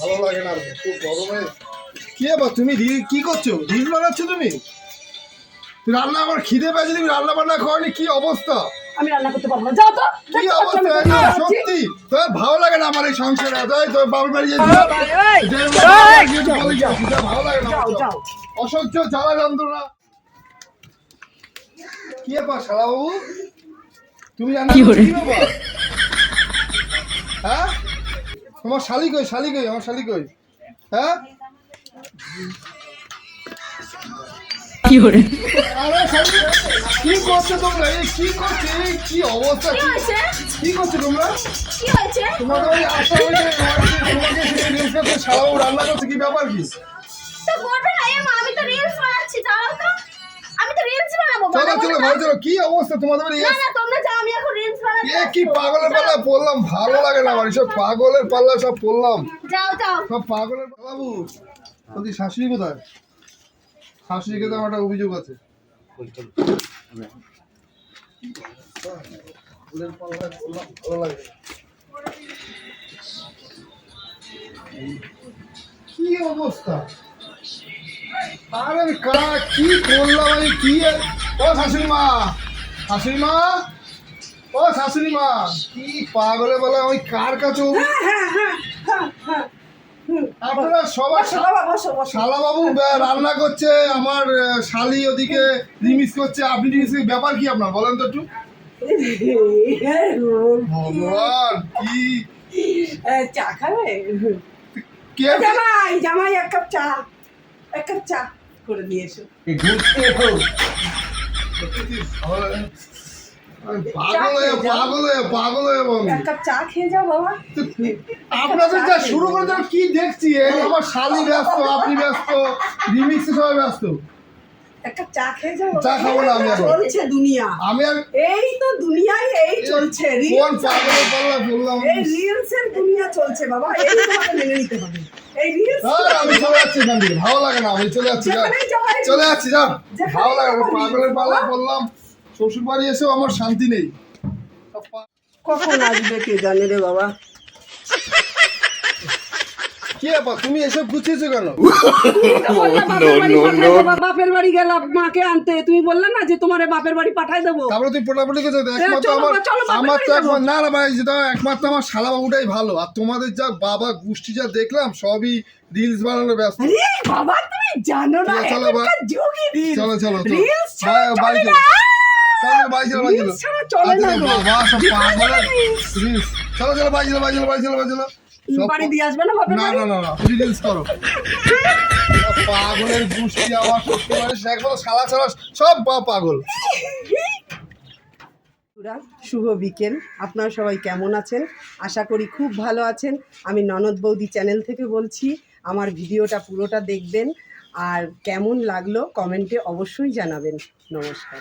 ভালো লাগে না খুব গরমে। কি ব্যাপার তুমি কি করছ? রিল বানাচ্ছ তুমি? রান্না আমার খিদে পেয়েছে তুমি রান্না বান্না খাওয়ানি কি অবস্থা? আমি রান্না করতে পারব না। যাও তো কি অবস্থা? সত্যি? তোর ভালো লাগে না আমার এই সংসারে। তাই তোর বাবার বাড়ি যেতে ভালো লাগে না যাও যাও। অসহ্য জ্বালা যন্ত্রণা। কি ব্যাপার বাবু তুমি রান্না কি করে? হ্যাঁ? তোমার শালি কই শালি কই আমার শালি কই? হ্যাঁ? কি hore আরে শালি কি করছ তোমরা? এই কি করছ? এই কি অবস্থা? কি কি করছ তোমরা? কি হয়েছে? তোমাকে ওই আশা হয়ে তোমাকে রিলস করতে শালা রান্না করছে কি ব্যাপার কি? তো করবে না এ আমি তো রিলস বানাচ্ছি যাও তো। আমি তো রিলস বানাবো চলো চলো ভাই চলো। কি অবস্থা তোমাদের না না তোমরা যাও আমি এখন রিলস বানাচ্ছি এ কি পাগলের পাল্লা পড়লাম ভালো লাগে না আমার সব পাগলের পাল্লা সব পড়লাম। যাও যাও। সব পাগলের বাবু বলছি শাশুড়ি কোথায়? শাশুড়িকে তো আমার একটা অভিযোগ আছে। ভালো লাগে। কি অবস্থা? আরে কা কি করলাম আমি কি ও শাশুড়ি মা শাশুড়ি মা? ও শাশুড়ি মা কি পাগলে বলে আমি কার কাছে অভি- আপনারা সবার বসো বাবা বসো বসো। শালা বাবু রান্না করছে আমার শালি ওদিকে রিমিক্স করছে আপনি রিমিক্স ব্যাপার কি আপনার বলেন তো একটু। ভগবান কি? চা খাবে? কে? জামাই জামাই এক কাপ চা এক কাপ চা করে দিয়ে এসো। আপনাদের যা শুরু করে কি দেখছি? এই আমার শালি ব্যস্ত আপনি ব্যস্ত রিমিক্সে সবাই ব্যস্ত। এক চা খেয়ে যাও চা খাব না আমি চলছে দুনিয়া। আমি আর এই তো দুনিয়ায় এই চলছে কোন বললাম? এই দুনিয়া চলছে বাবা এই তোমাকে মেনে নিতে হবে। এই রিলস আমি চলে যাচ্ছি এখান থেকে। ভালো লাগে না আমি চলে যাচ্ছি। চলে যাচ্ছি যাও ভালো লাগে পাগলের পাল্লা বললাম। শ্বশুর বাড়ি এসেও আমার শান্তি নেই। কখন আসবে কে জানে রে বাবা? কি ব্যাপার তুমি এসব গুছিয়েছো কেন? বাপের বাড়ি গেলাম মাকে আনতে। তুমি বললে না যে তোমার বাপের বাড়ি পাঠাই দেবো। তারপরে তুমি পোটাপটি তো, একমাত্র আমার বাবা, আমার তো একমাত্র না না ভাই যেটা একমাত্র আমার শালা বাবুটাই ভালো। আর তোমাদের যা বাবা গোষ্ঠী যা দেখলাম সবই রিলস বানানো ব্যস্ত। বাবা তুমি জানো না চলো, চলো, চলো বাড়ি চলে চলো চলো চলো চলো। না গো। পাগলের reels। রিলস চলো চলো বাড়ি চলো বাড়ি চলো বাড়ি চলো বাড়ি চলো। বাড়ি দিয়ে আসবে না বাপের বাড়ি? না না না রিলস করো। পাগলের গোষ্ঠী আমার শ্বশুর বাড়ি একবার শালা ছাড়া সব বা- পাগল। শুভ বিকেল। আপনারা সবাই কেমন আছেন? আশা করি খুব ভালো আছেন। আমি ননদ বৌদি চ্যানেল থেকে বলছি আমার ভিডিওটা পুরোটা দেখবেন। আর কেমন লাগল কমেন্টে অবশ্যই জানাবেন। নমস্কার।